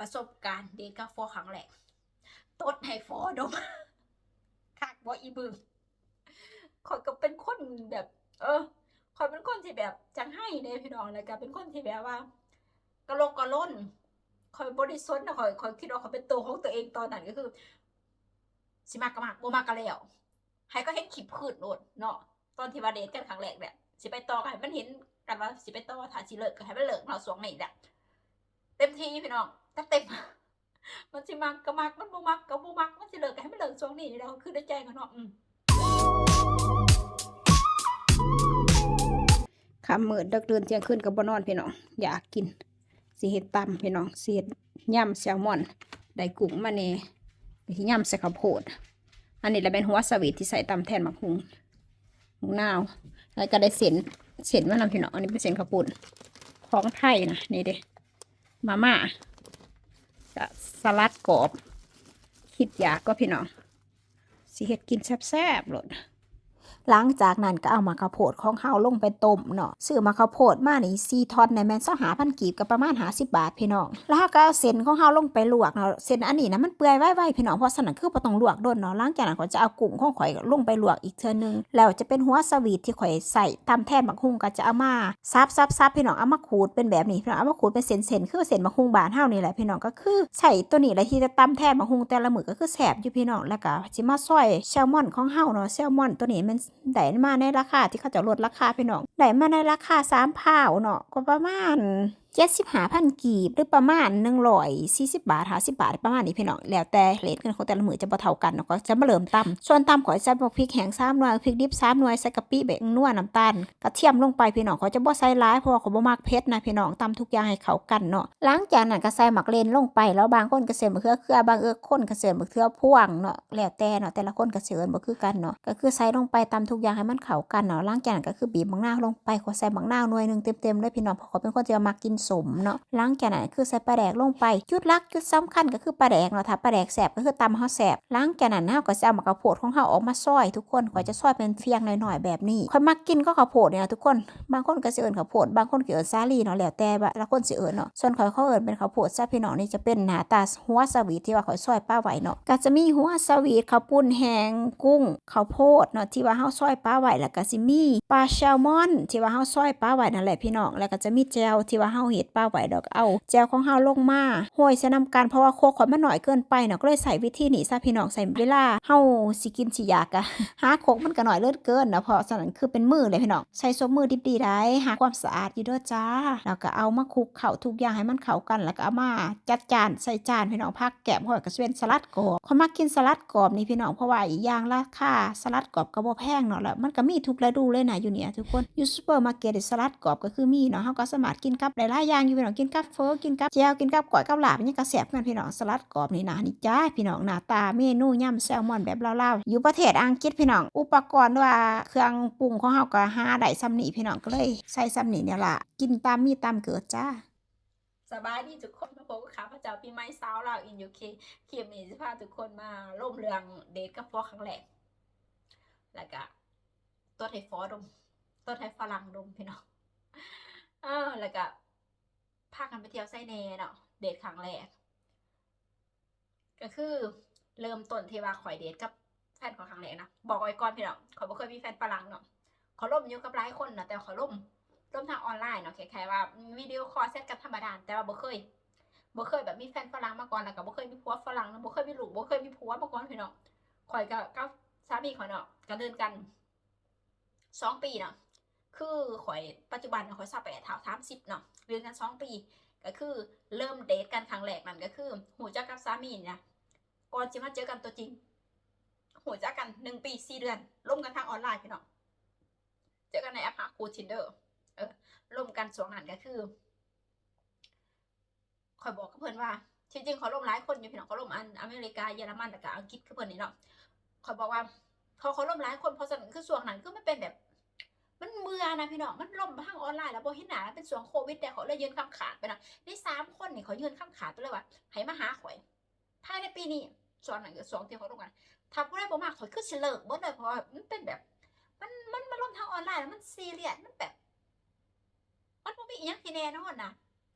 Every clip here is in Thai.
ประสบการณ์เดทกับฟอครั้งแรกตดให้ฟอดมคักบ่อีบึงข่อยก็เป็นคนแบบ เออข่อยเป็นคนที่แบบจังให้เด้พี่น้องแล้วก็เป็นคนที่แบบว่า กระโลกกระล้นข่อยบริสุทธิ์นะข่อยข่อยคิดว่าข่อยเป็นตัวของตัวเองตอนนั้นก็คือ สิมากก็มากบ่มากก็แล้วให้ก็เห็นขีดพืชโลดเนาะตอนที่ว่าเดทกันครั้งแรกแบบสิไปต่อกันมันเห็นกันว่าสิไปต่อถ้าสิเลิกก็ให้มันเลิกเราสวงนี่แหละ เต็มที่พี่น้องจัดเต็ม มันสิมักก็มักมันบ่มักก็บ่มักมันสิเลิกให้มันเลิกสวงนี่นี่แหล้วคือได้ใจกันเนาะอืมค่ำมืดดึกเดื่นเที่ยงคืนก็บ่นอนพี่น้องอยากกินสิเฮ็ดตำพี่น้องสิเฮ็ดย่ำแซลมอนได้กุ้งมาแหน่สิยำใส่ข้าวโพด อันนี้แหละเป็นหัวสวีทที่ใส่ตำแทนมะพุงหมูนาวแล้วก็ได้เส้นเส้นมะนาวพี่น้องอันนี้เป็นเส้นข้าวปุ้นของไทยนะนี่เด้ มาม่ากับสลัดกรอบ คิดอยากก็พี่น้องสิเห็ดกินแซ่บๆหลด หลังจากนั้นก็เอามะข้าวโพดของเฮาลงไปต้มเนาะซื้อมะข้าวโพดมานี่4ท่อนในแม่นซหาพันกีบก็ประมาณ50บาทพี่น้อง แล้วก็เอาเส้นของเฮาลงไปลวกเนาะเส้นอันนี้นะมันเปื่อยไว้ๆพี่น้องเพราะฉะนั้นคือบ่ต้องลวกโดนเนาะหลังจากนั้นก็จะเอากุ้งของข่อยลงไปลวกอีกเทื่อนึงแล้วจะเป็นหัวสวีทที่ข่อยใส่ตำแทนบักฮุงก็จะเอามาซับซับซับพี่น้องเอามาขูดเป็นแบบนี้พี่น้องเอามาขูดเป็นเส้นๆคือเส้นบักฮุงบานเฮานี่แหละพี่น้องก็คือใส่ตัวนี้แหละที่จะตำแทนบักฮุงแต่ละมือก็คือแซ่บอยู่พี่น้องแล้วก็สิมาซอยแซลมอนของเฮาเนาะแซลมอนตัวนี้มันได้มาในราคาที่เขาจะลดราคาพี่น้องได้มาในราคาสามพาวเนาะก็ประมาณเจ็ดสิบหาพันกีบหรือประมาณหนึ่งร้อยสี่สิบบาทหาสิบบาทประมาณนี้พี่น้องแล้วแต่เลทเงินของแต่ละมือจะบ่เท่ากันเนาะก็จะมาเริ่มตำส่วนตำขอใส่พริกแห้งสามหน่วยพริกดิบสามหน่วยใส่กะปิเบกนัวน้ำตาลกระเทียมลงไปพี่น้องเขาจะบ่ใส่ร้ายเพราะเขาบ่มักเผ็ดนะพี่น้องตำทุกอย่างให้เขากันเนาะหลังจากนั้นก็ใส่หมักเลนลงไปแล้วบางคนก็ใส่มะเขือเคือบางเอื้อคนก็ใส่มะเขือพ่วงเนาะแล้วแต่เนาะแต่ละคนก็สิเอิ้นบ่คือกันเนาะก็คือใส่ลงไปตำทุกอย่างให้มันเข้ากันเนาะหลังจากนั้นก็คือบีบมะนาวลงไปขอใส่มะนาวหน่วยหนึงเต็มๆเลยพี่น้องเพราะเขาเป็นคนที่มักกินสมเนาะหลังจากนั้นคือใส่ปลาแดกลงไปจุดลักจุดสำคัญก็คือปลาแดกเนาะถ้าปลาแดกแสบก็คือตำเฮาแสบหลังจากนั้นเฮาก็จะเอามะกระโพดของเฮาออกมาซอยทุกคนขอยจะซอยเป็นเฟียงหน่อยๆแบบนี้ข่อยมักกินก็ข้าวโพดเนี่ยนะทุกคนบางคนก็สิเอิ้นข้าวโพดบางคนก็เอิ้นซาลีเนาะแล้วแต่ว่าละคนสิเอิ้นเนาะส่วนข่อยเขาเอิ้นเป็นข้าวโพดซะพี่น้องนี่จะเป็นหน้าตาหัวสวีทที่ว่าข่อยซอยป้าไว้เนาะก็จะมีหัวสวีทข้าวปุ้นแห้งกุ้งข้าวโพดเนาะที่ว่าเฮาซอยป้าไว้แล้วก็สิมีปลาแซลมอนที่ว่าเฮาซอยป้าไว้นั่นแหละพี่น้องแล้วก็จะมีแจวที่ว่าเฮาเฮ็ดป้าไหวดอกเอาแจวของเฮาลงมาห้อยใส่น้ำกันเพราะว่าโคกข่อยมันหน่อยเกินไปเนาะก็เลยใส่วิธีนี้ซะพี่น้องใส่เวลาเฮาสิกินสิอยากอะหาโคกมันก็หน่อยเลิศเกินนะเพราะฉะนั้นคือเป็นมือเลยพี่น้องใส่ซบมือดิบดีได้หาความสะอาดอยู่ด้วยจ้าแล้วก็เอามาคลุกเข้าทุกอย่างให้มันเข้ากันแล้วก็เอามาจัดจานใส่จานพี่น้องพักแกมห้อยก็สิเป็นสลัดกรอบเขามากินสลัดกรอบนี่พี่น้องเพราะว่าอีกอย่างราคาสลัดกรอบก็บ่แพงเนาะแล้วมันก็มีทุกฤดูเลยนะอยู่เนี่ยทุกคนอยู่ซูเปอร์มาร์เก็ตสลัดกรอบก็คือมีเนาะเฮาก็สามารถกินกับหลายๆอย่างอยู่พี่น้องกินกับเฟอกินกับแจ่วกินกับก๋วยกับลาบนี่ก็แซ่บกันพี่น้องสลัดกรอบนี่นะนี่จ้าพี่น้องหน้าตาเมนูยำแซลมอนแบบเล่าๆอยู่ประเทศอังกฤษพี่น้องอุปกรณ์ว่าเครื่องปรุงของเฮาก็หาได้ซ้ำนี่พี่น้องก็เลยใส่ซ้ำนี่เนี่ยล่ะกินตามมีตามเกิดจ้าสบายดีทุกคนมาพบกับข้าพเจ้าพี่ไม้สาวลาวอินยูเคคลิปนี้จะพาทุกคนมาร่มเรืองเดทกับฟอครั้งแรกแล้วก็ตัวไทยฟอดมตัวไทยฝรั่งดมพี่น้องเออแล้วก็ากันไปเที่ยวไซเนเนาะเดทครั้งแรก ก็คือเริ่มต้นที่ว่าข่อยเดทกับแฟนของครั้งแรกนะบอกไว้ก่อนพี่น้องข่อยบ่เคยมีแฟนฝรั่งเนาะขอล่มอยู่กับหลายคนนะแต่ขอล่มร่มทางออนไลน์เนาะแคล้ายๆว่าวิดีโอคอลเซตกันธรรมดาแต่ว่าบ่เคยบ่เคยแบบมีแฟนฝรั่งมาก่อนแล้วก็บ่เคยมีผัวฝรั่งนะบ่เคยมีลูกบ่เคยมีผัวมาก่อนพี่น้องข่อยก็กับสามีข่อยเนาะก็เดินกันสองปีเนาะ คือข่อยปัจจุบันเนาะข่อย28เท่า30เนาะเดินกันสองปี ก็คือเริ่มเดทกันครั้งแรกนั่นก็คือ หูจักกับสามีนี่นะก่อนจะมาเจอกันตัวจริง หูจักกันหนึ่งปีสี่เดือนร่วมกันทางออนไลน์พี่น้องเจอกันในแอปหาคูทินเดอร์ร่วมกันสวงนั้นก็คือคอยบอกกับเพื่อนว่าจริงๆเขาร่มหลายคนอยู่พี่น้องเขาร่มอันอเมริกาเยอรมันแต่ก็อังกฤษคือเพื่อนนี่เนาะคอยบอกว่าพอเขาร่มหลายคนพราะฉะนั้นคือส่วงนั้นคือไม่เป็นแบบ มันเมื่อนะพี่น้อง มันล่มทางออนไลน์แล้วโบเห็นหนาแล้วเป็นสวงโควิดแต่เขาเลยยืนคำขาดไปนะในสามคนนี่เขายืนคำขาดไปเลยว่าให้มาหาข่อยภายในปีนี้สวงนั้นคือสวงที่เขาร่วมกันถ้าผู้ใดบ่มาข่อยคือเฉลิมบ่เลยเพราะมันเป็นแบบ มันมันมันล่มทางออนไลน์แล้วมันซีเรียสมันแบบมันบ่มีอหยังที่แน่นอนนะ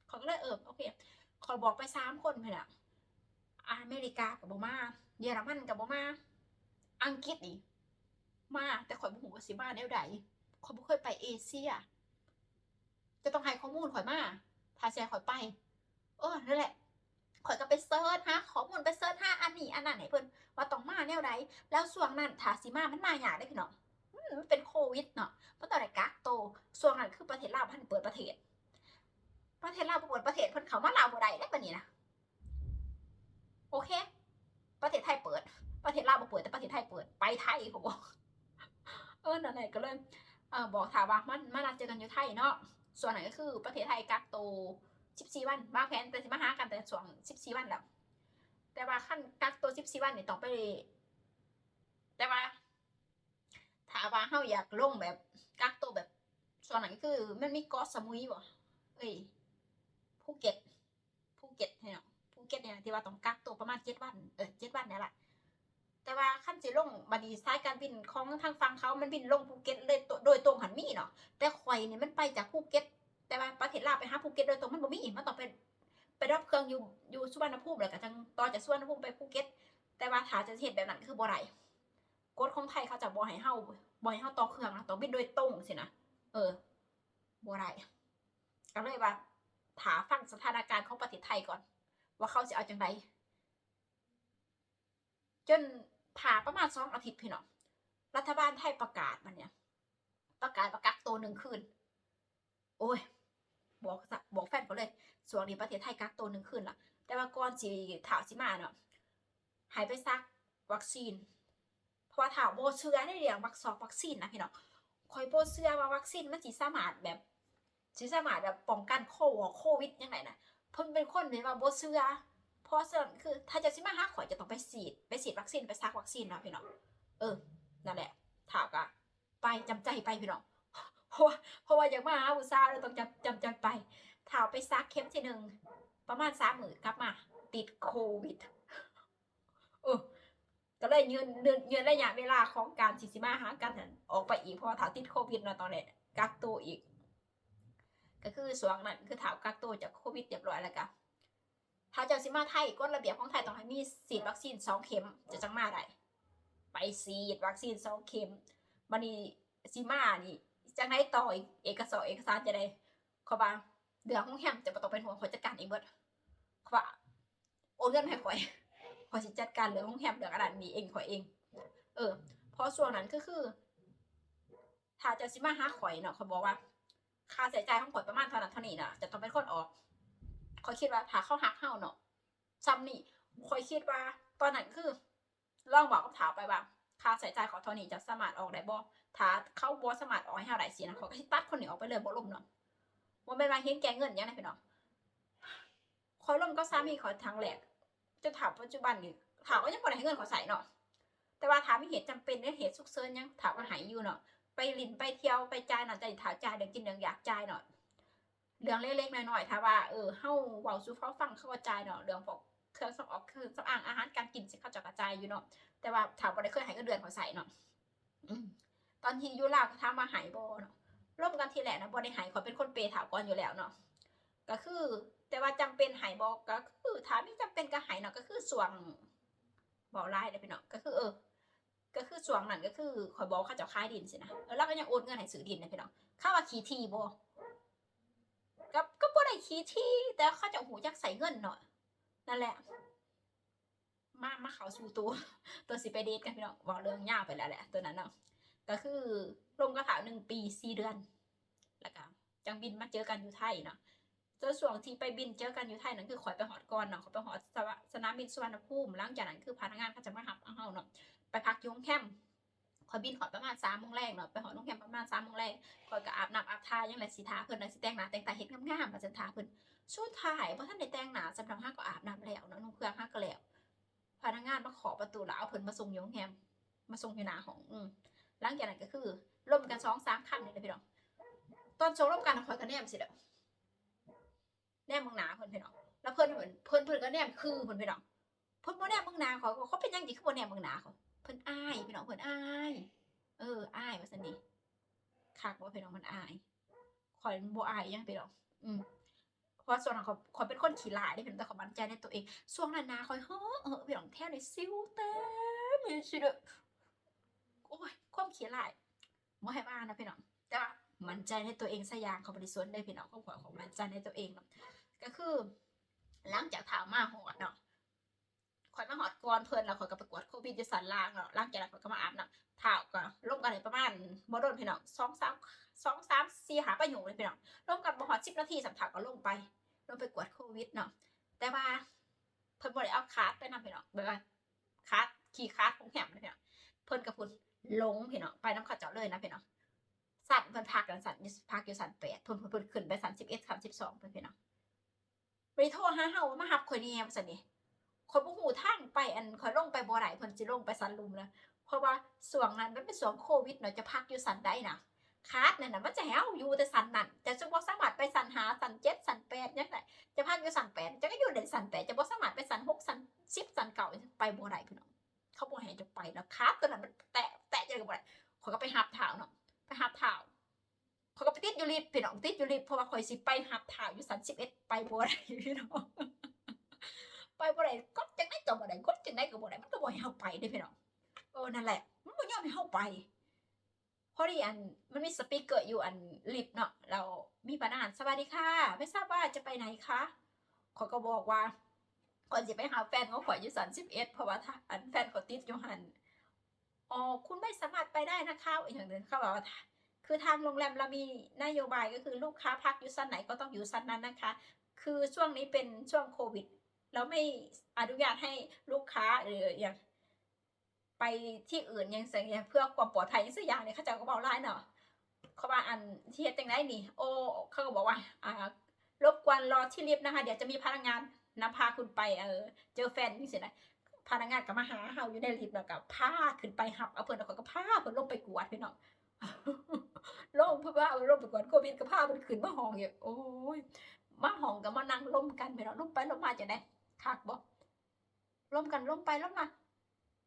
เขาก็เลยเออโอเคขอบอกไปสามคนพื่อนอะอเมริกากับโบมาเยอรมันกับโบมาอังกฤษนี่มาแต่ข่อยบ่ฮู้ว่าสิมาแนวใด ข่อยบ่เคยไปเอเชียจะต้องให้ข้อมูลข่อยมาถ้าแชร์ข่อยไปเออนั่นแหละข่อยก็ไปเซิร์ชหาข้อมูลไปเซิร์ชหาอันนี้อันนั้นให้เพิ่นว่าต้องมาแนวใดแล้วช่วงนั้นถ้าสิมามันมายากได้พี่น้องมันเป็นโควิดเนาะเมันต้องได้กักโตวช่วงนั้นคือประเทศลาวพิ่นเปิดประเทศ ประเทศลาวเปิดประเทศเพิ่นเขามาลาวบ่ได้แล้วบัดนี้นะโอเค ประเทศไทยเปิด ประเทศลาวบ่เปิดแต่ประเทศไทยเปิดไปไทยเขาบอกเออนั่นแหละก็เลย เออบอกถามว่ามันมานัดเจอกันอยู่ไทยเนาะส่วนไหนก็คือประเทศไทยกักโตว14 วันวางแผนแต่สิมาหากันแต่ช่วง14 วันแล้วแต่ว่าขั้นกักตัว14 วันนี่ต้องไปแต่ว่าถ้าว่าเฮาอยากลงแบบกักตัวแบบ ส่วนไหนก็คือมันมีเกาะสมุยบ่เอ้ยภูเก็ตภูเก็ตเนี่ยเนาะภูเก็ตเนี่ยที่ว่าต้องกักตัวประมาณ7วันเออ7วันนี่แหละ แต่ว่าขั้นสิลงบัดนี้สายการบินของทางฝั่งเขามันบินลงภูเก็ตเลยโดยตรงหันมีเนาะแต่ข่อยนี่ยมันไปจากภูเก็ต แต่ว่าประเทศลาวไปหาภูเก็ตโดยตรงมันบ่มีมันต้องเป็นไปรับเครื่องอยู่อยู่สุวรรณภูมิแล้วก็จังต่อจากสุวรรณภูมิไปภูเก็ต แต่ว่าถ้าจะเฮ็ดแบบนั้นคือบ่ได้กฎของไทยเขาจะบ่ให้เฮาบ่ให้เฮาต่อเครื่องนะต้องบินโดยตรงสินะเออบ่ได้ก็เลยว่าถาฟังสถานการณ์ของประเทศไทยก่อน ว่าเขาสิเอาจังไดจน ผ่าประมาณสองอาทิตย์พี่น้องรัฐบาลไทยประกาศมันเนี่ย ประกาศประกักตัวหนึ่งคืน โอ้ย บอกบอกแฟนเขาเลยส่วนนี้ประเทศไทยกักตัวหนึ่งคืนละแต่ว่าก่อนสิถามสิมาเนาะหายไปซักวัคซีน เพราะว่าถาโบเชื่อในเรื่องวัคซอกวัคซีนนะพี่น้องคอยโบเชื่อว่าวัคซีนมันสิสามารถแบบสิสามารถแบบป้องกันโควิดยังไงนะเพิ่นเป็นคนที่ว่าโบเชื่อ ราะฉะนั้นคือ ถ้าจะสิมาหาข่อยจะต้องไปฉีดไปฉีดวัคซีนไปซักวัคซีนเนาะพี่น้องเออนั่นแหละถามกะไปจำใจไปพี่น้องเพราะว่าเพราะว่าอย่างมาหาอุตสาห์เราต้องจำจำใจไปถามไปซักเข็มที่หนึ่งประมาณสามหมื่นกลับมา ติดโควิดเออก็เลยยืนยืนยืนระยะเวลาของการสิสิมาหากันนั่นออกไปอีกเพราะถามติดโควิดเนาะตอนนี้กักตัวอีก ก็คือสวงนั้นคือถามกักตัวจากโควิดเรียบร้อยแล้วกัน ถ้าเจ้าสิมาไทยกฎระเบียบของไทยต้องให้มีฉีดวัคซีนสองเข็มจะจังมาได้ไปฉีดวัคซีนสองเข็มบันนี้สิมานี่จังไดต่อเอกสารเอกสารจะได้เขาบางเดือของแฮมจะบ่ต้องเป็นห่วงขอจัดการเองเบิดขวาโอนเงินให้ข่อยขอสิจัดการเรื่องของแฮมเรื่องอันนั้นนี่เองข่อยเอง เออเพราะช่วงนั้นก็คือ ถ้าเจ้าสิมาหาข่อยเนาะเขาบอกว่าค่าใช้จ่ายของข่อยประมาณเท่านั้นเท่านี้นะจะต้องเป็นคนออก คอยคิดว่าถ้าเข้าหักเฮาเนาะซ้ำนี่คอยคิดว่า ตอนนั้นคือลองบอกกับถาไปว่าค่าใช้จ่ายของเทอนี่จะสามารถออกได้บ่ถ้าเข้าบ่สามารถออกให้เฮาได้สินะเขาก็สิตัดคนนี้ออกไปเลยบ่ลมเนาะบ่แม่นว่าเห็นแก่เงินยังไงพี่น้องคอยล่มก็สามีขอยทางแรกจนถามปัจจุบันนี่ถามก็ยังบ่ได้ให้เงินขาใส่เนาะแต่ว่าถามมีเหตุจำเป็นเหตุฉุกเฉินยังถามว่าหายอยู่เนาะไปลินไปเที่ยวไปจ่ายน่ะจถามจ่ายเดี๋ยวกินเดี๋ยวอยากจ่ายเนาะ เรื่องเล็กๆน้อยๆถ้าว่าเออเฮาเว้าสู่เขาฟังเข้าก็จ่ายเนาะเรื่องพวกเครื่องสำอางเครื่องสำอางอาหารการกินสิเขาจะกระจายอยู่เนาะแต่ว่าถามบ่ได้เคยห้เงินเดือนเขาใส่เนาะตอนที่ยู่ลาวก็ถามาหายบ่เนาะร่วมกันทีแรกนะบ่ได้หายขอเป็นคนเปย์ถามก่อนอยู่แล้วเนาะก็คือ แต่ว่าจำเป็นหายบ่ก็คือถามีจำเป็นก็หายเนาะก็คือส่วงบ่หลายเด้อพี่น้องก็คือเออก็คือส่วงนั้นก็คือขอยบอกเขาเจะขายดินสินะแล้วก็ยังโอนเงินให้ซื้อดินนะพี่น้องค่าว่าขี้ที่บ่ ก็ก็บ่ได้ขี้ที่ แต่เขาจะหูจักใส่เงินเนาะนั่นแหละ มามาเขาสู่ตัว ตัวสิไปเดทกันพี่น้องบอกเรื่องยาวไปแล้วแหละ ตัวนั้นเนาะก็คือลงกระถางหนึ่งปีสี่เดือนแล้วก็จังบินมาเจอกันอยู่ไทยเนาะเจอช่วงที่ไปบินเจอกันอยู่ไทยนั่นคือขอยไปหอดก่อนเนาะข่อยไปหอดสวะสนามบินสุวรรณภูมิหลังจากนั้นคือพนักงานเขาจะมาหับเอาเนาะไปพักอยุ่โรงแคมป์ อยบินหอดประมาณสามโมงแรกเนาะไปหอดโรงแรมประมาณสามโมงแรกข่อยก็อาบน้ำอาบทายังไรสิทาเพิ่นนะสิแต่งหน้าแต่งตาเฮ็ดงามๆมาจันทาเพิ่นสุดท้ายบ่ทันได้แต่งหน้าสำหรับห้าก็อาบน้ำแล้วเนาะนุ่งเครื่องห้าก็แล้วพนักงานมาขอประตูแล้วเอาเพิ่นมาส่งอยู่โรงแรมมาส่งอยู่หน้าห้องอืมหลังจากนั้นก็คือร่วมกันสองสามครั้งนี่แหละพี่น้องตอนโชว์ร่วมกันข่อยก็แนมสิเด้อแนมมืองหนาเพิ่นพี่น้องแล้วเพิ่นเหมือนเพิ่นเพิ่นก็แนมคือเพิ่นพี่น้องเพิ่นบ่แนมมืองหน้าข่อยก็เขาเป็นยังสิคือบ่แนมมืองหนาเขา เพิ่นอายพี่น้องเพิ่นอายเอออายว่าซั่นนี่คักว่าพี่น้องมันอายข่อยบ่อายยังไปหรอกอืมเพราะส่วนของเขาเขาเป็นคนขี้หลายได้เป็นแต่เขามั่นใจในตัวเองช่วงนั้นนะคอยเฮ้อเออพี่น้องแท้ในซิวเต็มเลยสิเด้อโอ้ยความขี้หลายบ่ให้มานะพี่น้องแต่ว่ามั่นใจในตัวเองซะอย่างเขาบริสุทธิ์ได้พี่น้องเขาขอของมั่นใจในตัวเองเนาะก็คือหลังจากถามมาหอดเนาะ ข่อยมาหอดก่อนเพิ่นแล้วข่อยก็ไปกวดโควิดอยู่สันล่างเนาะหลังจากนั้นข่อยก็มาอาบน้ำถ่าก็ลงกันเลยประมาณบ่โดนพี่น้องสองสามสองสามสี่หาประโยคเลยพี่น้องลงกันบ่ฮอดสิบนาทีสำถ่าก็ลงไปลงไปกวดโควิดเนาะแต่ว่าเพิ่นบ่ได้เอาคาร์ดไปนำพี่น้องแบบว่าคาร์ดขี่คาร์ดของแหมเลยพี่น้องเพิ่นกับพุ่นลงพี่น้องไปน้ำเขาเจาะเลยนะพี่น้องสั่นเพิ่นพักกันสั่นพักอยู่สั่นแปดเพิ่นเพิ่นเพิ่นขึ้นไปสั่นสิบเอ็ดสันสิบสองเพิ่นพี่น้องไปโทรหาเฮาว่ามาหับข่อยแหน่ว่าซั่นนี่ ข่อยบ่ฮู้ทางไปอันข่อยลงไปบ่ได้เพิ่นสิลงไปสันลุมแล้วเพราะว่าช่วงนั้นมันเป็นช่วงโควิดเนาะจะพักอยู่สันใดน่ะคาร์ดนั่นนะมันจะให้เฮาอยู่แต่สันนั่นแต่จะบ่สามารถไปสันหาสันเจ็ดสันแปดจังไดจะพักอยู่สันแปดจะก็อยู่ในสันแปดจะบ่สามารถไปสันหกสันสิบสันเก่าไปบ่ได้พี่น้องเขาบ่ให้จะไปแล้วครับตัวนั้นมันแตะแตะจะก็บ่ได้ข่อยก็ไปหับเท้าเนาะไปหับเท้าเข่อยก็ไปติดอยู่ลิฟพี่น้องติดอยู่ลิฟเพราะว่าข่อยสิไปหับเท้าอยู่สันสิบเอ็ดไปบ่ได้พี่น้อง ไปบ่ได้ก็จังได๋ก็บ่ได้ก็จังได๋ก็บ่ได้มันก็บ่ให้เฮาไปเด้พี่น้องเออนั่นแหละ มันบ่ยอมให้เฮาไปพอดีอันมันมีสปีกเกอร์อยู่อันลิฟต์เนาะเรามีพนักงานสวัสดีค่ะ ไม่ทราบว่าจะไปไหนคะเขาก็บอกว่าก่อนจะไปหาแฟนเขาขอยอยู่สันสิบเอ็ดเพราะว่าถ้าอันแฟนเขาติดอยู่หันอ๋อคุณไม่สามารถไปได้นะคะอีกอย่างหนึ่งเขาบอกว่าคือทางโรงแรมเรามีนโยบายก็คือลูกค้าพักอยู่สันไหนก็ต้องอยู่สันนั้นนะคะ คือช่วงนี้เป็นช่วงโควิด เราไม่อนุญาตให้ลูกค้าหรืออย่างไปที่อื่นยังเสียเพื่อความปลอดภัยยังสักอย่างเนี่ยเขาจะก็บอกไล่เนาะเขาว่าอันที่เฮ็ดจังไดนี่ โอ้เขาก็บอกว่าอ่ารบกวนรอที่ลิฟต์นะคะ เดี๋ยวจะมีพนักงานนำพาคุณไปเออเจอแฟนนี่สินะพนักงานก็มาหาเฮาอยู่ในลิฟต์แล้วก็พาขึ้นไปหับเอาเพิ่อนแล้วก็พาเพิ่อนลงไปกวดพี่น้องลงเพื่อว่าลงไปกวดโควิดก็พาเพิ่อนขึ้นมาห้องอยู่โอ้ยมาห้องก็มานั่งล้มกันพี่น้องล้มไปล้มมาจะได้ คักบ่ล้มกันล้มไปล้มมา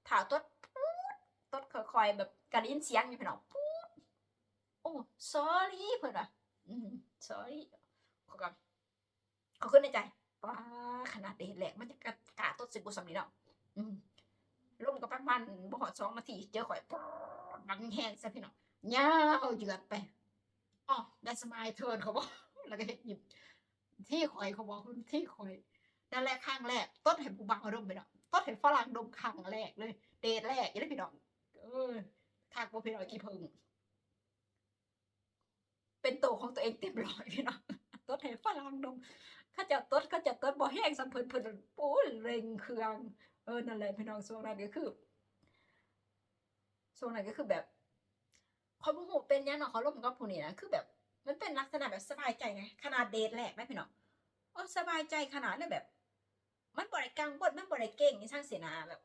ถาตดปุ๊ดตดค่อยๆแบบกันยินเสียงอยู่พี่น้องปุ๊ดโอ้ sorry เพิ่นว่าอืม sorry เขาก็เขาขึ้นในใจป้าขนาดเด็ดแหลกมันจะกะกาต้นสิบุสำนีเนาะอืมลมกับประมาณบ่หอดสองนาทีเจอข่อยปอดบังแห้งซะพี่น้องยาวเหยือดไปอ๋อได้สมายเทิร์นเขาบอกแล้วก็เห็นหยิบที่ข่อยเขาบอกคุณที่ข่อย นั่นแหละข้างแรกต้นเห็นผู้บังเอาดมไปเนาะต้นเห็นฝรั่งดมข้างแรกเลย เดทแรกยังได้พี่น้องเออข้างบ่พี่น้องกี่เพิงเป็นตัวของตัวเองเต็มร้อยพี่น้องต้นให้ฝรั่งดมเขาจะต้นเขาจะต้นบ่แห้งสัมเพิ่นเพิ่นโอ้ยเร่งเครื่องเออนั่นแหละพี่น้องช่วงนั้นก็คือช่วงนั้นก็คือแบบเขาบ่ฮู้เป็นยังเนาะเขาลมกับผู้นี้นะคือแบบ มันเป็นลักษณะแบบสบายใจไงขนาดเดทแรกนะพี่น้องโอ้สบายใจขนาดนั้นแบบ มันบ่ได้กังวลมันบ่ได้เก่งนี่ช่างเสียนาแบบ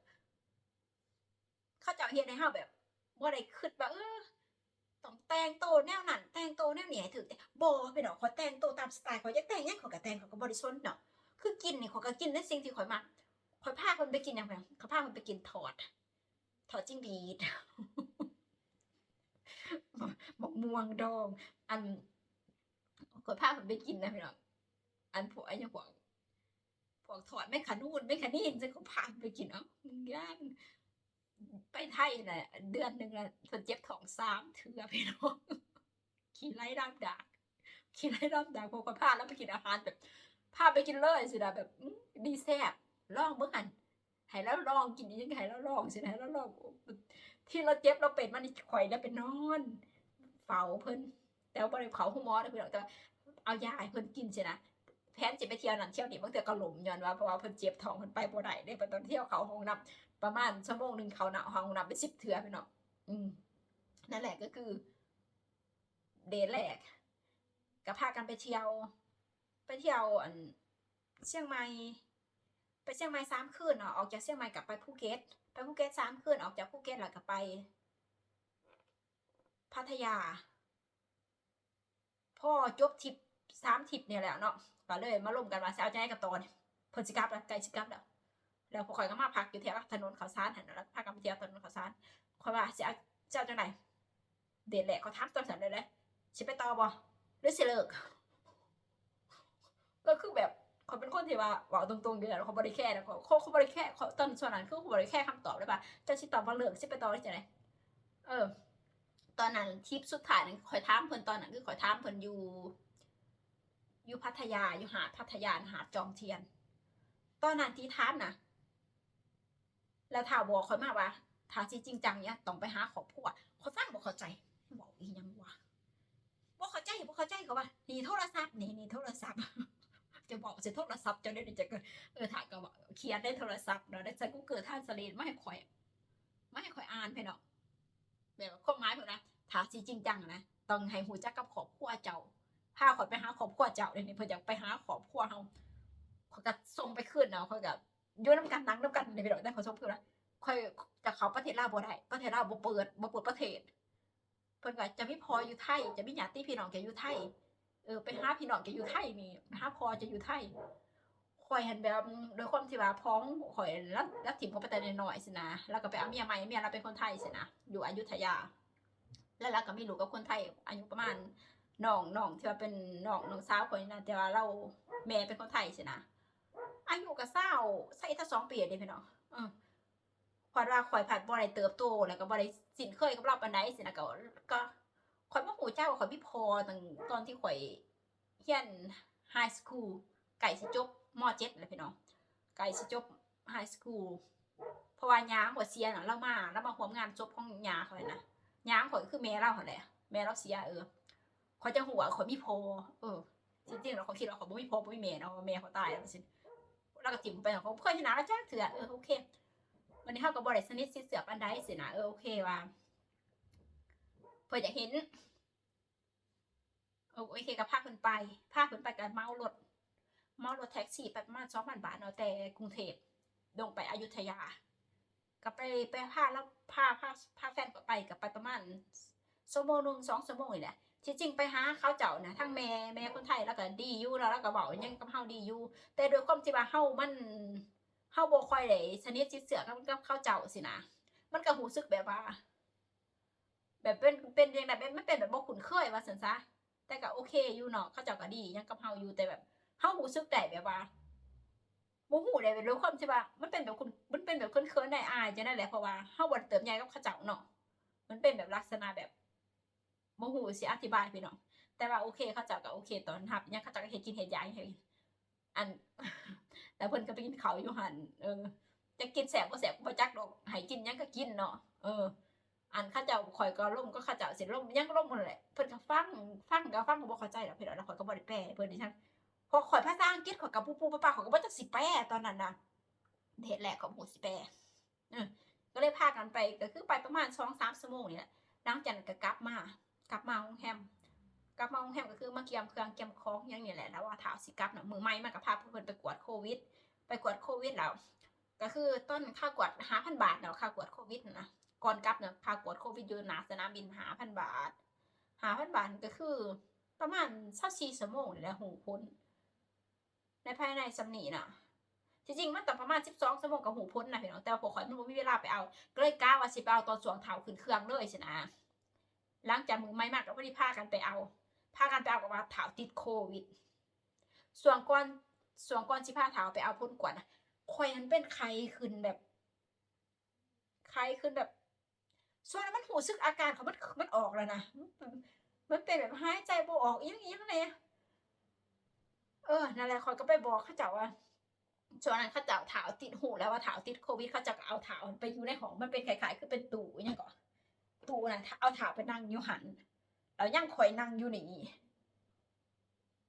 เขาจะเฮ็ดให้เฮาแบบบ่ได้คิดว่าเออต้องแต่งโตแนวนั้นแต่งโตแนวนี้ให้ถึกแต่บ่พี่น้องขอแต่งโตตามสไตล์ขอยอยากแต่งหยังขอก็แต่งขอก็บ่ได้สนเนาะคือกินนี่ขอก็กินในสิ่งที่ขอยมักขอยพาคนไปกินหยังไงเขาพาคนไปกินทอดทอดจิ้งหรีดหมกม่วงดอง อันขอยพาคนไปกินนะพี่น้องอันพวอันยังพวก พวกทอดไม่ขานูนไม่ขานีนจะเขาพาไปกินเอ้ามึงย่านไปไทยน่ะเดือนหนึ่งละคนเจ็บท้องสามเถื่อพี่น้องขี่ไล่ดามดากขี่ไล่ดามดากพวกก็พาแล้วไปกินอาหารแบบพาไปกินเลยสินะแบบดีแซ่บลองเมื่อกันให้แล้วลองกินยังไงแล้วลองสินะแล้วลองที่เราเจ็บเราเป็นมันข่อยแล้วเป็นนอนเฝ้าเพิ่นแต่ว่าบ่ได้เผาหัวมอนะพี่น้องแต่เอายาให้เพิ่นกินสินะ แผนจะไปเที่ยวนั่นเที่ยวนี่บางเทื่อก็หลมย้อนว่าเพราะว่าเพิ่นเจ็บท้องเพิ่นไปบ่ได้ได้ไปตอนเที่ยวเขาห้องน้ำประมาณชั่วโมงหนึงเขาหนาห้องน้ำเป็น10เทื่อพี่น้องอืมนั่นแหละก็คือ เดทแรกก็พากันไปเที่ยว ไปเที่ยวอันเชียงใหม่ไปเชียงใหม่สามคืนเนาะออกจากเชียงใหม่กลับไปภูเก็ตไปภูเก็ตสามคืนออกจากภูเก็ตแล้วก็ไป พัทยา พ่อจบทริป สามทิปเนี่ยแหละเนาะก็เลยมาร่วมกันว่าสิเอาใจกับตอนเพิ่นสิกลับแล้วใกล้สิกลับแล้วแล้วพวกข่อยก็มาพักอยู่แถวถนนเขาวสารหันแล้วพากันไปเที่ยวถนนเขาวสารข่อยว่าสิเอาเจ้าจังไดเดทแหละเขาทักตอนสันเลยเลยสิไปต่อบ่หรือสิเลิกก็คือแบบเขาเป็นคนที่ว่าเว่าตรงๆเดียวเขาบริแค่นะเขาเขาบริแค่ตอนส่วนนั้นคือเขาบริแค่คำตอบเลยป่ะจะชิตอบว่าเลือกชิไปตอบได้จังไงเออ ตอนนั้นทิปสุดท้ายนั้นคอยถามเพิ่นตอนนั้นคือคอยถามเพิ่นอยู่ อยู่พัทยาอยู่หาดพัทยาหาดจอมเทียน ตอนนั้นที่ถามนะแล้วถามบอกคอยมาว่าถ้าสิจริงจังเนี่ยต้องไปหาครอบครัวเขาฟังบ่เข้าใจบอกอีหยังวะบ่เข้าใจบ่เข้าใจเขาว่านี่โทรศัพท์นี่นี่โทรศัพท์จะบอกจะโทรศัพท์จะได้จะเกิดเออถามก็ว่าเขียนได้โทรศัพท์เนาะได้ใช้กูเกิดท่านสลีนไม่ให้ข่อยไม่ให้ข่อยอ่านไปเนาะแบบว่าความหมายเพิ่นนะถ้าสิจริงจังนะต้องให้หูจักกับครอบครัวเจ้าาข่อยไปหาครอบครัวเจ้าเลยนี่เพิ่นอยากไปหาครอบครัวเฮาข่อยก็ส่งไปคืนเนาะข่อยก็อยู่นํกันนั่งนํกันในพี่น้องแต่ข่อยส่งคืนนะข่อยจะเข้าประเทศลาวบ่ได้ประเทศลาวบ่เปิดบ่เปิดประเทศเพิ่นก็จะมีพออยู่ไทย จะมีญาติพี่น้องแกอยู่ไทยเออไปหาพี่น้องแกอยู่ไทยนี่หาพอจะอยู่ไทยข่อยเห็นแบบโดยความที่ว่าพ้องข่อยรับรับถิ่มเขาไปแต่น้อยสินะแล้วก็ไปเอาเมียใหม่เมียเราเป็นคนไทยสินะอยู่อยุธยา แล้วเราก็มีลูกกับคนไทยอายุประมาณ น้องน้องที่ว่าเป็นน้องน้องสาวคนนี้นะแต่ว่าเราแม่เป็นคนไทยสินะอายุก็เศร้าใส่ตั้งสองปีเด้พี่น้องเออข่อยว่าข่อยผัดบ่ได้เติบโตแล้วก็บ่ได้สินเคยกับเราปานใดสินะก็ก็ข่อยมาหูเจ้าว่าข่อยพี่พอตั้งตอนที่ข่อยเรียนไฮสคูลไก่สิจบม .7 เลยพี่น้องไก่สิจบไฮสคูลเพราะว่าย้างข่อยเสียน่ะเรามาแล้วมาร่วมงานจบของยาข่อยนะย้างข่อยคือแม่เราหั่นแหละแม่เราเสียเออ ข่อยจะหัวข่อยมีพอเออจริงๆเราเขาคิดว่าข่อยบ่มีพอบ่มีแม่เนาะแม่เขาตายแล้วสิแล้วก็จิ้มไปเขาเคยชนะแล้วจ้าเถื่อเออโอเควันนี้เฮาก็บ่ได้สนิทสิเสือปานใดสินะเออโอเคว่าเพื่ออยากเห็นโอเคกับพาเพิ่นไปพาเพิ่นไปกันเมารถเมารถแท็กซี่ไปประมาณสองพันบาทเนาะแต่กรุงเทพลงไปอยุธยาก็ไปไปพาแล้วพาพาพาแฟนก็ไปกับไปประมาณชั่วโมงหนึงสองชั่วโมงนี่แหละ ที่จริงไปหาเขาเจ้านะทั้งแม่แม่คนไทยแล้วก็ดีอยู่แล้วแล้วก็เว้ายังกับเฮาดีอยู่แต่โดยความที่ว่าเฮามันเฮาบ่ค่อยได้สนิทชิดเสือกับกับเขาเจ้าสินะมันก็รู้สึกแบบว่า แบบเป็นเป็นยังไงแบบไม่เป็นแบบบ่คุ้นเคยว่าซั่นซะแต่ก็โอเคอยู่เนาะเขาเจ้าก็ดียังกับเฮาอยู่แต่แบบเฮารู้สึกได้แบบว่าบ่ฮู้ได้เป็นด้วยความที่ว่ามันเป็นแบบคุณมันเป็นแบบเคินๆได้อายจังนั่นแหละเพราะว่าเฮาบ่ได้เติบใหญ่กับเขาเจ้าเนาะมันเป็นแบบลักษณะแบบ บ่ฮู้สิอธิบายพี่น้องแต่ว่าโอเคเขาเจ้าก็โอเคตอนรับยังเขาเจ้าก็เฮ็ดกินเฮ็ดยาให้อันแต่เพิ่นก็ไปกินเขาอยู่หันเออ จะกินแซ่บบ่แซ่บบ่จักดอกให้กินยังก็กินเนาะเออ อันข้าเจ้าข่อยก็ล่มก็ข้าเจ้าสิล่มยังล่มหมดแหละเพิ่นก็ฟังฟังก็ฟังก็บ่เข้าใจดอกพี่น้องแล้วข่อยก็บ่ได้แปลเพิ่นดิฉันพอข่อยภาษาอังกฤษข่อยก็ปูปูปะๆข่อยก็บ่จักสิแปลตอนนั้นน่ะเฮ็ดแรกก็บ่ฮู้สิแปลเออก็เลยพากันไปก็คือไปประมาณ2-3ชั่วโมงนี่แหละหลังจากนั้นก็กลับมา กลับมาโรงแรมกลับมาโรงแรมก็คือมาเกี่ยมเครื่องเกี่ยมของอยังนี่แหละแล้วว่าถ้าสิกลับน่ะมือใหม่มาก็พาเพิ่อนไปกวดโควิด ไปกวดโควิดแล้วก็คือต้นค่ากวด5,000บาทเนาะค่ากวดโควิดนะก่อนกลับเนี่ยพากวดโควิดอยู่หนาสนามบินหาพันบาทหาพันบาทก็คือประมาณสักสี่ชั่วโมงนี่แหละหูพ้นในภายในสำนีน่ะจริงๆมันแต่ประมาณสิบสองชั่วโมงกับหูพ้นนะพี่น้องแต่ว่าพวกข่อยมันบ่มีเวลาไปเอา ก็เลยกล้าว่าสิไปเอาตอนสวงเท้าขึ้นเครื่องเลยสินะ หลังจากมือไม่มากก็พอดีพากันไปเอาพากันไปเอากับว่าเท้าติดโควิด ส่วนก่อนส่วนก่อนสิพาเท้าไปเอาพ้นกวดน่ะข่อยนั้นเป็นไข้ขึ้นแบบไข้ขึ้นแบบ ส่วนนั้นมันหูซึกอาการเขามันมันออกแล้วนะมันเป็นแบบหายใจบ่ออกอียังอียังเลยเออนั่นแหละคอยก็ไปบอกเขาเจ้าว่าช่วงนั้นเขาเจ้าถาวติดหูแล้วว่าถาวติดโควิดเขาเจะเอาถาวไปอยู่ในห้องมันเป็นคล้ายๆคือเป็นตู้อหยังก่อน ตู้น่ะเอาถาไปนั่งอยู่หันแล้วยังคอยนั่งอยู่นี่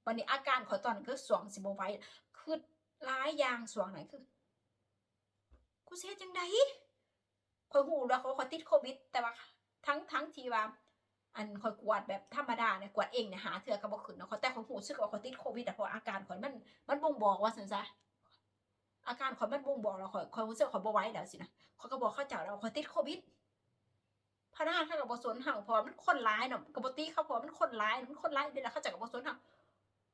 วันนี้อาการขอยตอนนั้นคือสวงสิบไว้คือร้ายยางสวงไหนคือกูเสียจังไดคอยหูแล้วเขาคอยติดโควิด แต่ว่าทั้งทั้งทีว่าอันคอยกวดแบบธรรมดาเนี่ยกวดเองเนี่ยหาเถื่อก็บ่ขึ้นเนาะแต่คอยหูซึกว่าคอยติดโควิดแต่พราะอาการคอยมันมันบ่งบอกว่าซั่นซะอาการคอยมันบ่งบอกแล้วคอยคอยรู้สึกคอยบ่ไหวแล้วสินะเขาก็บอกเข้าเจ้าแล้วคอยติดโควิด พนักงานเขาก็บ่สนเฮาเพราะว่ามันคนร้ายเนาะก็บ่ตีเขาพราะว่ามันคนร้ายมันคนร้ายเด้แล้วเขาจ้าก็บ่สนเฮา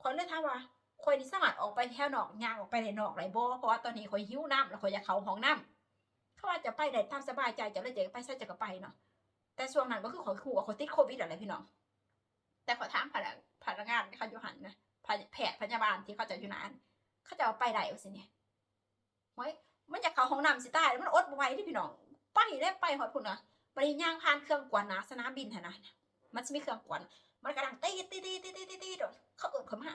คอยเลยถามว่าคอยนี่สามารออกไปแถวหนอกยางออกไปได้นอกได้บ่เพราะว่าตอนนี้คอยหิวน้ำแล้วคอยอยากเข้าห้องน้ำเขาว่าจะไปได้ตามสบายใจจะเลยจะไปใช่จะก็ไปเนาะแต่ช่วงนั้นก็คือขอขู่ว่าเขาติดโควิดอะไรพี่น้องแต่ขอถามพนักพนักงานเขาอยู่หันนะแพทย์พยาบาลที่เขาจะอยู่นานเขาจะเอาไปได้ว่าสิเนี่ยไว้มันจะเข้าห้องน้ำสิตายมันอดบ่ไว้เดิพี่น้องไปได้ไปหอดพุ่นน่ะ ไปย่างผ่านเครื่องกวนนะสนามบินนะมันจะมีเครื่องกวนมันกระดังตีตีตีตีตีตีตีโดดเขาเอิดเขามา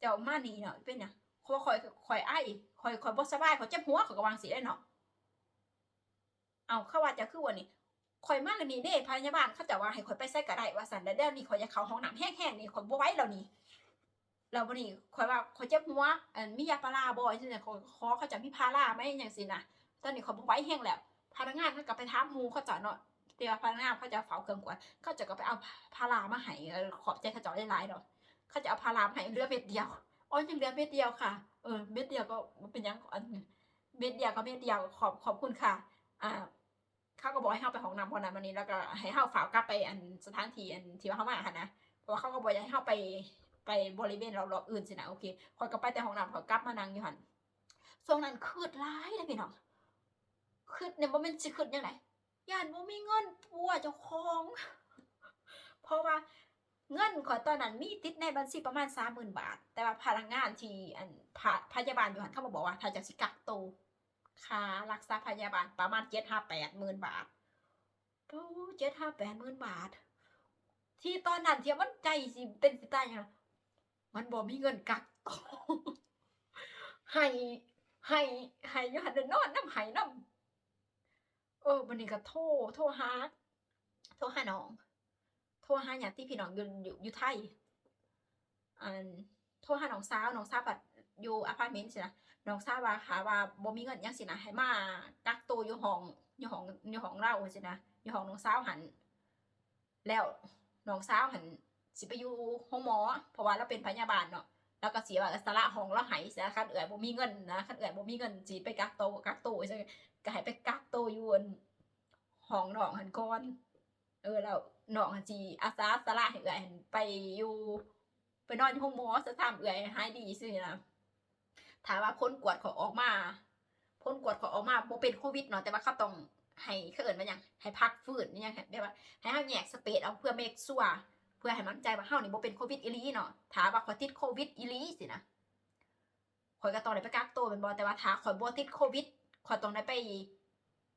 เจ้ามานี่เนาะเป็นหยังคอยคอยคอยไอ้คอยคอยบ่สบายเขาเจ็บหัวเขาก็วางสิได้เนาะเอาเข้าว่าจะคือวันนี้คอยมาแล้วนี่เด้พยาบาลเขาจะว่าให้คอยไปใส่กระไดว่าสันแล้วเดี๋ยวนี้คอยจะเข้าห้องน้ำแห้งๆนี่คอยบ่ไว้แล้วนี่แล้ววันนี้คอยว่าคอยเจ็บหัวอันมียาพาราบ่จังซี่คอยขอเขาจะมีพาราไหมจังซี่นะตอนนี้คอยบ่ไว้แห้งแล้ว พนักงานเขาก็ไปถามูเขาจะเนาะเดี๋ยวพนักงานเขาจะเฝ้าเครื่องกวนเขาจะก็ไปเอาพารามาให้ขอบใจเขาเจาะได้หลายดอกเขาจะเอาพารามาให้เลือเม็ดเดียวอ๋อยังเลือเม็ดเดียวค่ะเออเม็ดเดียวก็เป็นยังอันเม็ดเดียวก็เม็ดเดียวขอบขอบคุณค่ะ อ่าเขาก็บอกให้เฮาไปห้องน้ำพอนั้นวันนี้แล้วก็ให้เฮาฝากกลับไปอันสถานที่อันที่ว่าเฮามาค่ะนะเพราะว่าเขาก็บอกให้เฮาไปไปบริเวณรอบๆอื่นสินะโอเคคอยก็ไปแต่ห้องน้ำคอยกลับมานั่งอยู่หันช่วงนั้นคืดร้ายเลยพี่น้อง คืดเนี่ยบ่แม่นสิคืดยังไงย่านบ่มีเงินปัวเจ้าของ เพราะว่าเงินขอตอนนั้นมีติดในบัญชีประมาณ30,000บาท แต่ว่าพนักงานที่อันพาพยาบาลอยู่หันเข้ามาบอกว่า ถ้าจะสิกักโตวค่ารักษาพยาบาลประมาณเจ็ดห้าแปดหมื่นบาทโอ้เจ็ดห้าแปดหมื่นบาท ที่ตอนนั้นที่มันใจสิเป็นสิตายอย่างมันบอกมีเงินกักโตวให้ให้ให้อยูหันเดินนอนน้ำให้น้ำ เออวันนี้ก็โทรโทรหาโทรหาน้อง โทรหาญาติพี่น้องอยู่อยู่อยู่ไทยอันโทรหาน้องสาวน้องสาวบัดอยู่อพาร์ตเมนต์สินะน้องทราบว่าหาว่าบ่มีเงินยังสินะให้มากักตัวอยู่ห้องอยู่ห้องอยู่ห้องเราสินะอยู่ห้องน้องสาวหัน แล้วน้องสาวหันสิไปอยู่ห้องหมอ เพราะว่าเราเป็นพยาบาลเนาะ แล้วก็เสียว่าสละห้องเราให้เสียคันเอื่อยบ่มีเงินนะคันเอื่อยบ่มีเงินสิไปกักโตกักโตใช่ก็ให้ไปกักโตอยู่นห้องน้องหันก่อนเออแล้วน้องหันสิอาสาสละให้เอื่อยหันไปอยู่ไปนอนอยู่ห้องหมอซะทำเอื่อยหายดีสินะถามว่าพ้นกวดเขาออกมาพ้นกวดเขาออกมาบ่เป็นโควิดเนาะแต่ว่าเขาต้องให้เขาเอิ้นว่าหยังให้พักฟื้นนี่ยังแบบว่าให้เฮาแยกสเปซเอาเพื่อเมคซัว พื่อให้มั่นใจว่าเฮานี่บ่เป็นโควิดอีลีเนาะถามว่าข่อยติดโควิดอีลีสินะข่อยก็ต้องได้ไปกักตัวเป็นบ่แต่ว่าถ้าข่อยบ่ติดโควิดข่อยต้องได้ไป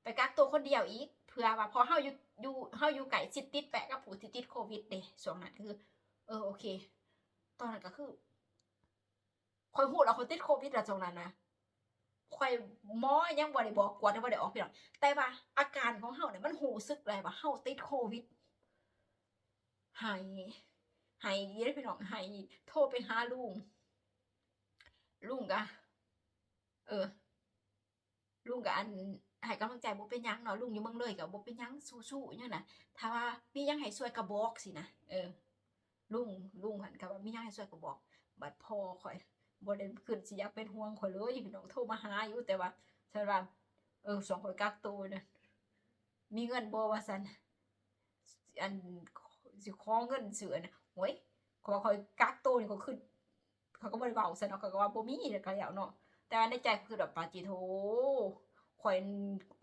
ไปกักตัวคนเดียวอีก เพื่อว่าพอเฮาอยู่อยู่เฮาอยู่ไกลชิดติดแปะกับผู้ที่ติดโควิดเด้ช่วงนั้นคือ เออโอเค ตอนนั้นก็คือคอยพูดแล้วคนติดโควิดแล้วตรงนั้นนะคอยหมอยังบ่ได้บอกกวดบ่ได้ออกพี่น้องแต่ว่าอาการของเฮาเนี่ยมันหูซึกเลยว่าเฮาติดโควิด หายหายเด้อพี่น้องหายโทรไปหาลุงลุงกะเออ ลุงกะอันให้กำลังใจบ่เป็นยังเนาะลุงอยู่เมืองเลยก็บ่เป็นยังสู้ๆหยังน่ะถ้าว่ามียังให้ช่วยก็บอกสินะเออ ลุงลุงหันก็ว่ามียังให้ช่วยก็บอก บัดพอข่อยบ่ได้ขึ้นสิอยากเป็นห่วงข่อยเลยพี่น้องโทรมาหาอยู่แต่ว่าฉันว่าเออสองข่อยกักตัวน่ะมีเงินบ่ว่าซั่นอัน สิขอเงินซื้อนน่ะโอ้ยเขาว่าข่อยกักตัวนี่ก็คือเขาก็บ่ได้เวาซั่นเนาะเขาก็ว่าบ่มีแล้วก็แล้วเนาะแต่ในใจก็คือแบบปาจิโทข่อย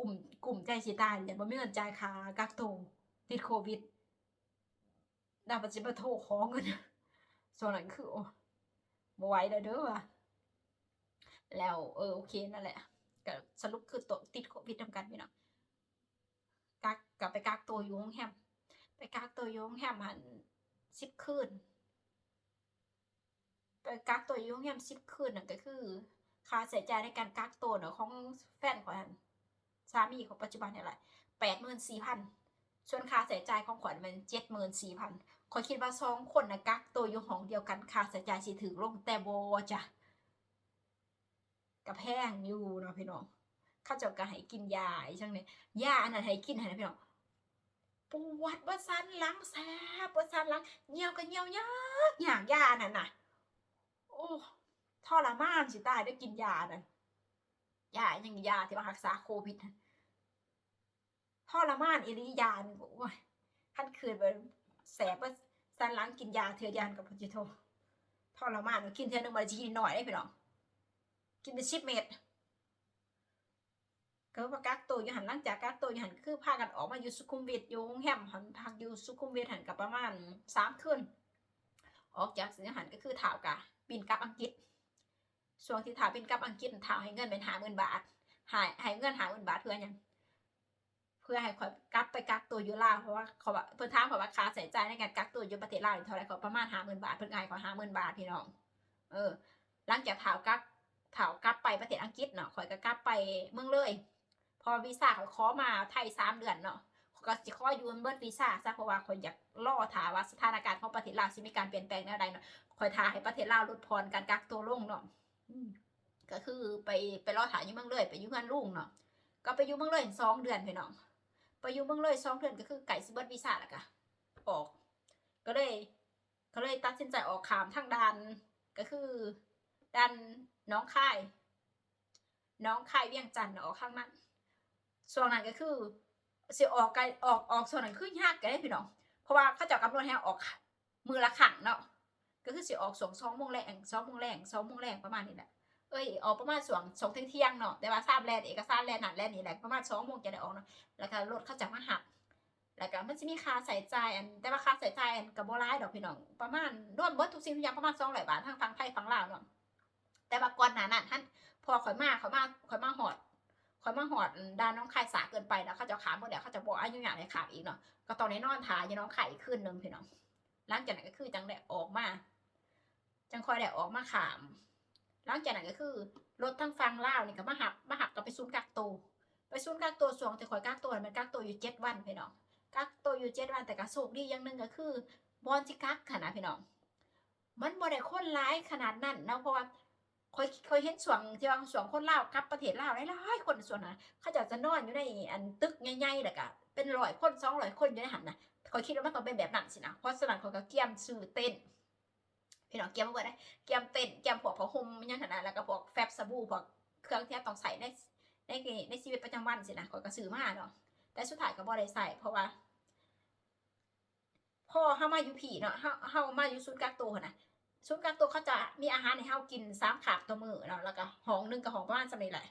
อุ่มกลุ่มใจสิตายเนี่ยบ่มีเงินจ่ายค่ากักตัวติดโควิดดาวปัจจิบโทรขอเงินส่วนนั้นคือโอ้บ่ไหวแล้วเด้อว่ะแล้วเออโอเคนั่นแหละก็สรุปคือตัวติดโควิดทำกันพี่น้องกักกลับไปกักตัวอยู่โรงแรม ไปกักตัวยู่โรงแรมหันสิบคืนไปกักตัวยู่โรงแรมสิบคืนนั่นก็คือ ค่าใช้จ่ายในการกักตัวเนาะของแฟนของหันสามีของปัจจุบันเนี่ยแหละแปดหมื่นสี่พันส่วนค่าใช้จ่ายของขวัญมันเจ็ดหมื่นสี่พันขอคิดว่าสองคนนะกักตัวอยู่ห้องเดียวกันค่าใช้จ่ายสิถึงลงแต่โบจ้ะกับแพงอยู่เนาะพี่น้องข้าเจ้าก็ให้กินยาอีจังเนี่ยยาอันนั้นให้กินให้นะพี่น้อง ปวดว่าซันหลังแสบว่าซันหลังเหี่ยวก็เหี่ยวยากอยากยานั่นน่ะโอ้ทรมานสิตายได้กินยานั่นยาอยังยาที่มารักษาโควิดน่ะทรมานอีหลียานี่โอ้ยขั้นคืนไปแสบว่าสันหลังกินยาเทือยานกับพจิโททรมานกินเทือนึงมาจะกินหน่อยได้พี่น้องกินเป็นชิปเม็ด ก็ว่ากักตัวอยู่หันหลังจากกักตัวอยู่หันคือพากันออกมาอยู่สุขุมวิทอยู่โรงแรมหันพักอยู่สุขุมวิทหันกับประมาณสามคืนออกจากสิงหารก็คือถาวกะบินกลับอังกฤษช่วงที่ถาวบินกลับอังกฤษถาวให้เงินเป็นหาหมื่นบาทหายให้เงินหาหมื่นบาทเพื่อยังเพื่อให้คอยกลับไปกักตัวอยู่ลาวเพราะว่าเขาเพิ่นถามเขาว่าค่าใช้จ่ายในการกักตัวอยู่ประเทศลาวนี่เท่าไรเขาประมาณห้าหมื่นบาทเพิ่นก็ให้เขาห้าหมื่นบาทพี่น้อง เออ หลังจากถาวกักถาวกลับไปประเทศอังกฤษเนาะข่อยก็กลับไปเมืองเลย พอวีซ่าเขาขอมาไทยสามเดือนเนาะเขาก็สิขออยู่เบิดวีซ่าซะเพราะว่าข่อยากรอถาว่าสถานการณ์ของประเทศลาวสิมีการเปลี่ยนแปลงแนวใดเนาะข่อยทาให้ประเทศลาวลดพรการกักตัวลงเนาะก็คือไปไปรอถาอยู่เมืองเลยไปอยู่เมืองลุงเนาะก็ไปอยู่เมืองเลยสองเดือนพี่น้องไปอยู่เมืองเลยสองเดือนก็คือไก่สิเบิดวีซ่าแล้วก็ออก ก็เลยก็เลยตัดสินใจออกขามทางดันก็คือดันน้องค่าย น้องค่ายเวียงจันทน์ออกข้างนั้น ส่วนนั้นก็คือสิออกไกลออกออกส่วนนั้นคือยากกันได้พี่น้องเพราะว่าเขาจะกำหนดให้ออกมือละขังเนาะก็คือสิออกสองสองโมงแรงสองโมงแรงสองโมงแรงประมาณนี้แหละเอ้ยออกประมาณสองสองเที่ยงเที่ยงเนาะแต่ว่าทราบแลนเอกสารแลนนั่นแลนนี่แหละประมาณสองโมงจะได้ออกเนาะแล้วก็รถเขาจะมาหักแล้วก็มันจะมีค่าใส่ใจอันแต่ว่าค่าใส่ใจอันกับโบราณดอกพี่น้องประมาณรวมเบิดทุกสิ่งทุกอย่างประมาณสองร้อยบาททั้งฟังไทยฟังลาวเนาะแต่ว่าก่อนหน้านั้นท่านพอข่อยมาข่อยมาข่อยมาหอด ข่อยมาหอดด้านน้องไข่สาเกินไปแล้วเขาจะขามหมดเดี๋ยวเขาจะบอกอายุอย่างไรขามอีกเนาะก็ตอนนี้นอนทายน้องไข่อีกคืนหนึงพี่น้องหลังจากนั้นก็คือจังได้ออกมา จังคอยได้ออกมาขามหลังจากนั้นก็คือ รถทั้งฟังลาวนี่ก็มาหับมาหับก็ไปซูนกักตัวไปซูนกักตัวสวงแต่ข่อยกักตัวมันกักตัวอยู่เจ็ดวันพี่น้องกักตัวอยู่เจ็ดวันแต่ก็โชคดีอย่างหนึ่งก็คือบอลจิกักขนาดพี่น้องมันบ่ได้คนร้ายขนาดนั้นเนาะเพราะว่า คอยคอยเห็นส่วงที่ว่าส่วงคนลาวกับประเทศลาวหลายคนส่วนนั้นเขาจะจะนอนอยู่ในอันตึกใหญ่ๆแล้วก็เป็นร้อยคนสองร้อยคนอยู่ในหันนะคอยคิดว่ามันต้องเป็นแบบนั้นสินะเพราะฉะนั้นเขาก็เกี่ยมซื้อเต้นพี่น้องเกี่ยมมาเบิดได้เกี่ยมเต้นเกี่ยมพวกผ้าห่มยังขนาดแล้วก็พวกแฟบสบู่พวกเครื่องที่ต้องใส่ในในในชีวิตประจำวันสินะคอยก็ซื้อมาเนาะแต่สุดท้ายก็บ่ได้ใส่เพราะว่าพ่อเฮามาอยู่ผีเนาะเฮาเฮามาอยู่ศูนย์กักตัวนะ ศูนย์กักตัวเขาจะมีอาหารให้เฮากินสามขาบต่อมือเนาะแล้วก็ห้องหนึงกับห้องประมาณสำนี้แหละ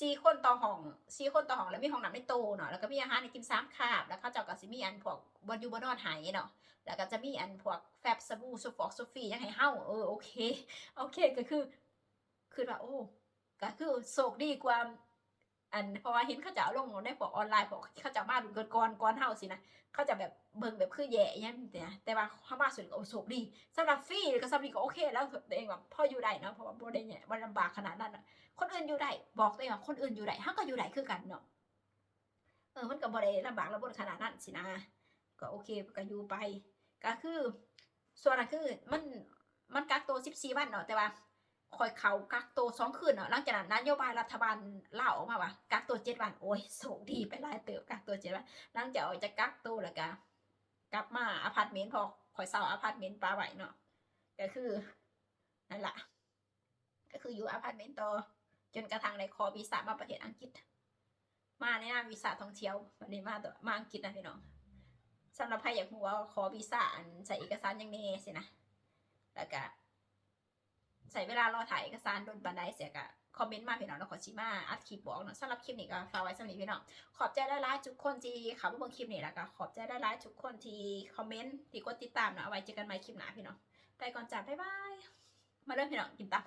สี่คนต่อห้องสี่คนต่อห้องแล้วมีห้องน้ำในโตเนาะแล้วก็มีอาหารให้กินสามขาบแล้วเขาเจ้าก็สิมีอันพวกบนอยู่บนนอนหายเนาะแล้วก็จะมีอันพวกแฟบสบู่ซูฟอกซูฟี่ยังให้เฮาเออโอเคโอเคก็คือ คือว่าโอ้ก็คือโชคดีกว่า อันเพราะว่าเห็นเขาจะเอาลงในพวกออนไลน์พวกเขาจะมาดูก่อนก่อนเฮาสินะเขาจะแบบเบิ่งแบบคือแย่ยังแต่แต่ว่าเขามาสุดก็โอ้โชคดีสำหรับฟรีก็สำหรับก็โอเค แล้วตัวเองแบบพ่ออยู่ได้เนาะเพราะว่าบ่ได้เนี่ยมันลำบากขนาดนั้นอะคนอื่นอยู่ได้บอกตัวเองว่าคนอื่นอยู่ได้เฮาก็อยู่ได้คือกันเนาะเออมันก็บ่ได้ลำบากลำบนขนาดนั้นสินะก็โอเคก็อยู่ไป ก็คือ ส่วนนั้นคือมันมันกักตัว14วันเนาะแต่ว่า คอยเขากักตัวสองคืนเนาะหลังจากนั้นนโยบายรัฐบาลเล่าออกมาว่ากักตัวเจ็ดวันโอ้ยโชคดีไปหลายเติบกักตัวเจ็ดวันหลังจากออกจากกักตัวแล้วก็กลับมาอพาร์ตเมนต์พอคอยเศร้าอพาร์ตเมนต์ปลาไหวเนาะก็คือนั่นแหละก็คืออยู่อพาร์ตเมนต์ต่อจนกระทั่งในคอวีซ่ามาประเทศอังกฤษ มาในนามวีซ่าท่องเที่ยววันนี้มาตัวมาอังกฤษนะพี่น้องสำหรับใครอยากรู้ว่าขอวีซ่าอันใส่เอกสารยังไงสินะแล้วก็ ใส่เวลารอถ่ายเอกสารโดนบันไดเสียกะคอมเมนต์มาพี่น้องแล้วขอชิมาอัดคลิปบอกเนาะสำหรับคลิปนี้ก็ฝากไว้สำหรับพี่น้องขอบใจได้ร้ายทุกคนที่เขาเบิ่งคลิปนี้แล้วก็ขอบใจได้ร้ายทุกคนที่คอมเมนต์ที่กดติดตามเนาะเอาไว้เจอกันใหม่คลิปหน้าพี่น้องไปก่อนจ้าบ๊ายบายมาเริ่มพี่น้องกินตับ